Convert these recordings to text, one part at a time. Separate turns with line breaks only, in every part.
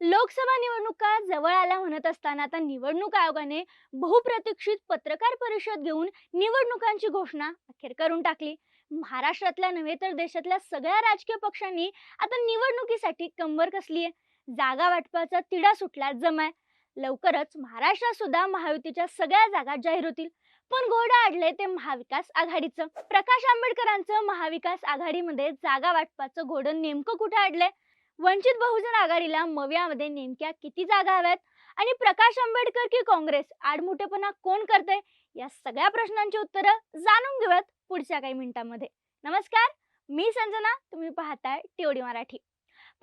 लोकसभा निवडणुका जवळ आल्या म्हणत असताना आता निवडणूक आयोगाने बहुप्रतीक्षित पत्रकार परिषद घेऊन निवडणुकांची घोषणा अखेर करून टाकली. महाराष्ट्रातल्या नव्हे तर देशातल्या सगळ्या राजकीय पक्षांनी आता निवडणुकीसाठी कंबर कसली आहे जागा वाटपाचा तिढा सुटला जमाय. लवकरच महाराष्ट्रात सुद्धा महायुतीच्या सगळ्या जागा जाहीर होतील. पण घोडा आडले ते महाविकास आघाडीचं. प्रकाश आंबेडकरांचं महाविकास आघाडीमध्ये जागा वाटपाचं घोडं नेमकं कुठं अडलंय वंचित बहुजन आघाडीला मव्यामध्ये नेमक्या किती जागा हव्यात? आणि प्रकाश आंबेडकर की काँग्रेस? आडमुठेपणा कोण करते या सगळ्या प्रश्नांची उत्तरं जाणून घेऊयात पुढच्या काही मिनिटांमध्ये. नमस्कार मी संजना तुम्ही पाहताय टीओडी मराठी.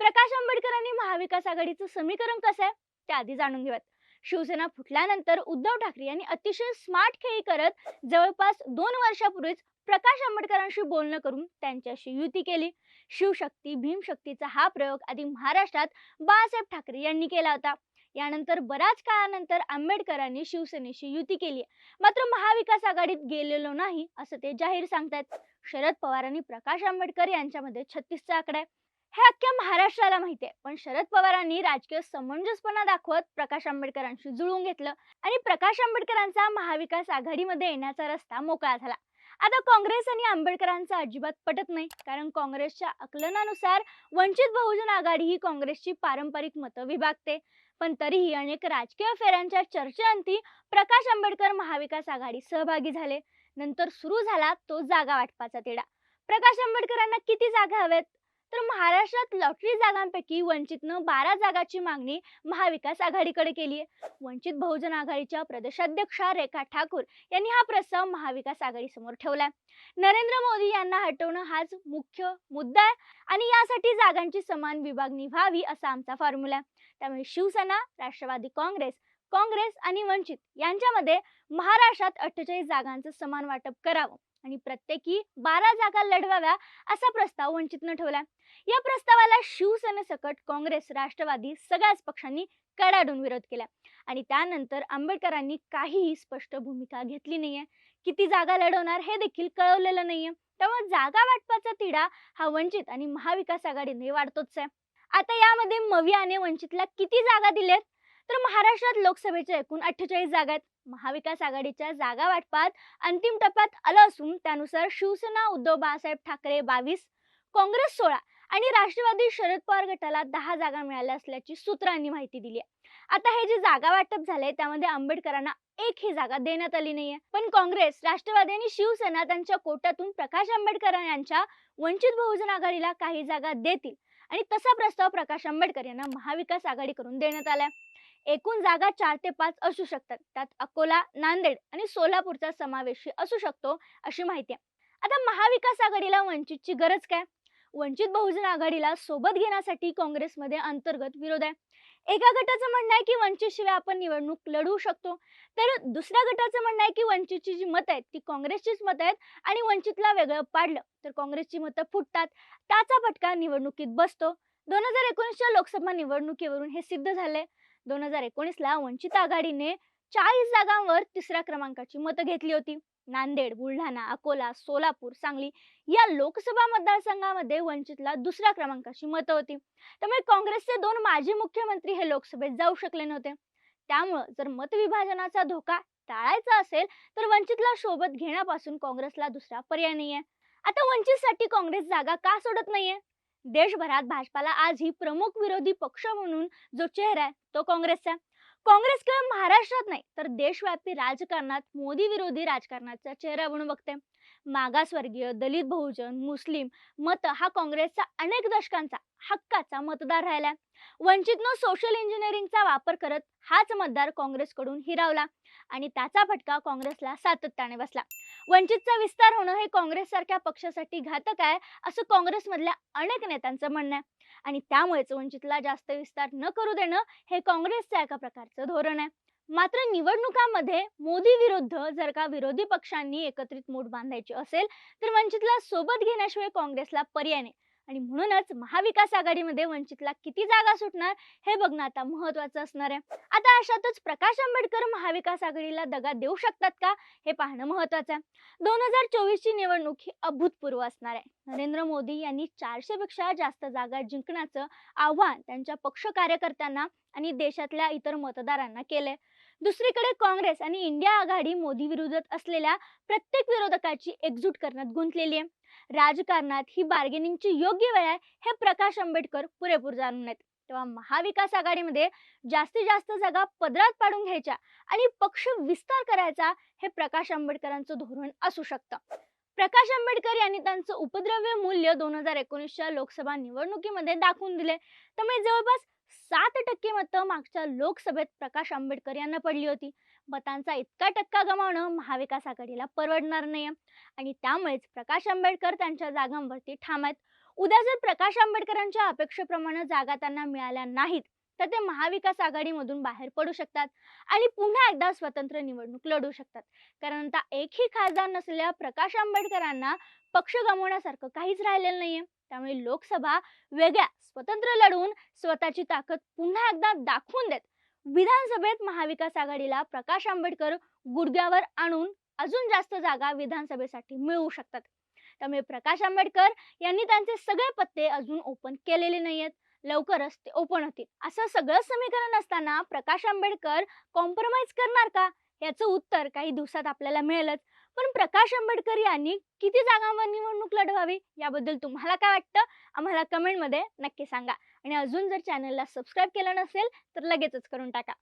प्रकाश आंबेडकरांनी महाविकास आघाडीचं समीकरण कसं आहे? ते आधी जाणून घेऊयात. शिवसेना फुटल्यानंतर उद्धव ठाकरे यांनी अतिशय स्मार्ट खेळी करत जवळपास दोन वर्षापूर्वीच प्रकाश आंबेडकरांशी बोलणं करून त्यांच्याशी युती केली. शिवशक्ती भीमशक्तीचा हा प्रयोग आधी महाराष्ट्रात बाळासाहेब ठाकरे यांनी केला होता. यानंतर बऱ्याच काळानंतर आंबेडकरांनी शिवसेनेशी युती केली मात्र महाविकास आघाडीत गेलेलो नाही असं ते जाहीर सांगतायत. शरद पवार आणि प्रकाश आंबेडकर यांच्यामध्ये छत्तीसचा आकडा आहे. हे अख्ख्या महाराष्ट्राला माहिती आहे पण शरद पवारांनी राजकीय समंजसपणा दाखवत प्रकाश आंबेडकरांशी जुळवून घेतलं आणि प्रकाश आंबेडकरांचा महाविकास आघाडीमध्ये येण्याचा रस्ता मोकळा झाला. आता काँग्रेस आणि आंबेडकरांचं अजिबात पटत नाही. कारण काँग्रेसच्या आकलनानुसार वंचित बहुजन आघाडी ही काँग्रेसची पारंपरिक मतं विभागते पण तरीही अनेक राजकीय फेऱ्यांच्या चर्चेअंती प्रकाश आंबेडकर महाविकास आघाडी सहभागी झाले. नंतर सुरू झाला तो जागा वाटपाचा तिढा. प्रकाश आंबेडकरांना किती जागा हव्यात तर महाराष्ट्रात लॉटरी जागांपैकी वंचितनं बारा जागाची मागणी महाविकास आघाडीकडे केली आहे. वंचित बहुजन आघाडीच्या प्रदेशाध्यक्षा रेखा ठाकूर यांनी हा प्रस्ताव महाविकास आघाडीसमोर ठेवलाय नरेंद्र मोदी यांना हटवणं हाच मुख्य मुद्दा आहे आणि यासाठी जागांची समान विभागणी व्हावी असा आमचा फॉर्म्युला आहे. त्यामुळे शिवसेना राष्ट्रवादी काँग्रेस काँग्रेस आणि वंचित यांच्यामध्ये महाराष्ट्रात अठ्ठेचाळीस जागांचं समान वाटप करावं. आणि प्रत्येकी बारा जागा लढवाव्या असा प्रस्ताव वंचितनं ठेवलाय. या प्रस्तावाला शिवसेनेसकट काँग्रेस राष्ट्रवादी सगळ्याच पक्षांनी कडाडून विरोध केला. आणि त्यानंतर आंबेडकरांनी काहीही स्पष्ट भूमिका घेतली नाहीये. किती जागा लढवणार हे देखील कळवलेलं नाहीये. त्यामुळे जागा वाटपाचा तिढा हा वंचित आणि महाविकास आघाडीने वाढतोच आहे. आता यामध्ये मवियाने वंचितला किती जागा दिल्यात तर महाराष्ट्रात लोकसभेच्या एकूण अठ्ठेचाळीस जागा आहेत. महाविकास आघाडीच्या जागा वाटपात अंतिम टप्प्यात आलं असून त्यानुसार शिवसेना उद्धव बाळासाहेब ठाकरे बावीस काँग्रेस सोळा आणि राष्ट्रवादी शरद पवार गटाला दहा जागा मिळाल्या असल्याची सूत्रांनी माहिती दिली आहे. आता हे जे जागा वाटप झाले त्यामध्ये आंबेडकरांना एक ही जागा देण्यात आली नाहीये. पण काँग्रेस राष्ट्रवादी आणि शिवसेना त्यांच्या कोट्यातून प्रकाश आंबेडकर यांच्या वंचित बहुजन आघाडीला काही जागा देतील आणि तसा प्रस्ताव प्रकाश आंबेडकर यांना महाविकास आघाडीकडून देण्यात आलाय. एकूण जागा चार ते पाच असू शकतात. त्यात अकोला नांदेड आणि सोलापूरचा समावेश असू शकतो अशी माहिती आहे. आता महाविकास आघाडीला वंचितची गरज काय? वंचित बहुजन आघाडीला सोबत घेण्यासाठी काँग्रेसमध्ये अंतर्गत विरोध आहे. एका गटाचं म्हणणं आहे की वंचित शिवाय आपण निवडणूक लढवू शकतो. तर दुसऱ्या गटाचं म्हणणं आहे की वंचितची जी मतं आहेत ती काँग्रेसचीच मतं आहेत आणि वंचितला वेगळं पाडलं तर काँग्रेसची मतं फुटतात. त्याचा फटका निवडणुकीत बसतो. दोन हजार एकोणीसच्या लोकसभा निवडणुकीवरून हे सिद्ध झालंय. दोन हजार एकोणीसला वंचित आघाडीने चाळीस जागांवर तिसऱ्या क्रमांकाची मतं घेतली होती. नांदेड बुलढाणा अकोला सोलापूर सांगली या लोकसभा मतदारसंघामध्ये वंचितला दुसऱ्या क्रमांकाची मतं होती. त्यामुळे काँग्रेसचे दोन माजी मुख्यमंत्री हे लोकसभेत जाऊ शकले नव्हते. त्यामुळं जर मतविभाजनाचा धोका टाळायचा असेल तर वंचितला सोबत घेण्यापासून काँग्रेसला दुसरा पर्याय नाहीये. आता वंचितसाठी काँग्रेस जागा का सोडत नाहीये? देशभरात भाजपाला आजही प्रमुख विरोधी पक्ष म्हणून जो चेहरा आहे तो काँग्रेसचा आहे. काँग्रेस केवळ महाराष्ट्रात नाही तर देशव्यापी राजकारणात मोदी विरोधी राजकारणाचा चेहरा म्हणून बघते मागासवर्गीय दलित बहुजन मुस्लिम मत हा काँग्रेसचा अनेक दशकांचा हक्काचा मतदार राहिलाय वंचितनं सोशल इंजिनिअरिंगचा वापर करत हाच मतदार काँग्रेसकडून हिरावला आणि त्याचा फटका काँग्रेसला सातत्याने बसला. वंचितचा विस्तार होणं हे काँग्रेस सारख्या पक्षासाठी घातक आहे असं काँग्रेसमधल्या अनेक नेत्यांचं म्हणणं आहे. आणि त्यामुळेच वंचितला जास्त विस्तार न करू देणं हे काँग्रेसचं एका प्रकारचं धोरण आहे. मात्र निवडणुकांमध्ये मोदी विरुद्ध जर का विरोधी पक्षांनी एकत्रित मूठ बांधायची असेल तर वंचितला सोबत घेण्याशिवाय काँग्रेसला पर्याय नाही. आणि म्हणूनच महाविकास आघाडीमध्ये वंचितला किती जागा सुटणार हे बघणं आता महत्वाचं असणार आहे. आता अशातच प्रकाश आंबेडकर महाविकास आघाडीला दगा देऊ शकतात का हे पाहणं महत्वाचं आहे. दोन हजार चोवीस ची निवडणूक ही अभूतपूर्व असणार आहे. नरेंद्र मोदी यांनी चारशे पेक्षा जास्त जागा जिंकण्याचं आव्हान त्यांच्या पक्ष कार्यकर्त्यांना आणि देशातल्या इतर मतदारांना केलंय. दुसरीकडे काँग्रेस आणि इंडिया आघाडी मोदी विरोधात असलेल्या प्रत्येक विरोधकाची एकजूट करण्यात गुंतलेली आहे. राजकारणात ही बार्गेनिंगची योग्य वेळ आहे हे प्रकाश आंबेडकर पुरेपूर जाणून आहेत. तेव्हा महाविकास आघाडीमध्ये जास्तीत जास्त जागा पदरात पाडून घ्यायच्या आणि पक्ष विस्तार करायचा हे प्रकाश आंबेडकरांचं धोरण असू शकतं. प्रकाश आंबेडकर यांनी त्यांचं उपद्रव्य मूल्य दोन हजार एकोणीसच्या लोकसभा निवडणुकीमध्ये दाखवून दिले. त्यामुळे जवळपास सात टक्के मतं मागच्या लोकसभेत प्रकाश आंबेडकर यांना पडली होती. मतांचा इतका टक्का गमावणं महाविकास आघाडीला परवडणार नाही आणि त्यामुळेच प्रकाश आंबेडकर त्यांच्या जागांवरती ठाम आहेत. उद्या जर प्रकाश आंबेडकरांच्या अपेक्षेप्रमाणे जागा त्यांना मिळाल्या नाहीत तर ते महाविकास आघाडीमधून बाहेर पडू शकतात आणि पुन्हा एकदा स्वतंत्र निवडणूक लढू शकतात. कारण आता एकही खासदार नसलेल्या प्रकाश आंबेडकरांना पक्ष गमावण्यासारखं काहीच राहिलेलं नाहीये. त्यामुळे लोकसभा वेगळ्या स्वतंत्र लढवून स्वतःची ताकद पुन्हा एकदा दाखवून देत. विधानसभेत महाविकास आघाडीला प्रकाश आंबेडकर गुडघ्यावर आणून अजून जास्त जागा विधानसभेसाठी मिळवू शकतात. त्यामुळे प्रकाश आंबेडकर यांनी त्यांचे सगळे पत्ते अजून ओपन केलेले नाहीयेत. लवकरच ते ओपन होतील. असं सगळं समीकरण असताना प्रकाश आंबेडकर कॉम्प्रोमाइज करणार का? याचं उत्तर काही दिवसात आपल्याला मिळेलच. पण प्रकाश आंबेडकर यांनी किती जागांवर निवडणूक लढवावी याबद्दल तुम्हाला काय वाटतं? आम्हाला कमेंटमध्ये नक्की सांगा. आणि अजून जर चॅनलला सबस्क्राईब केलं नसेल तर लगेचच करून टाका.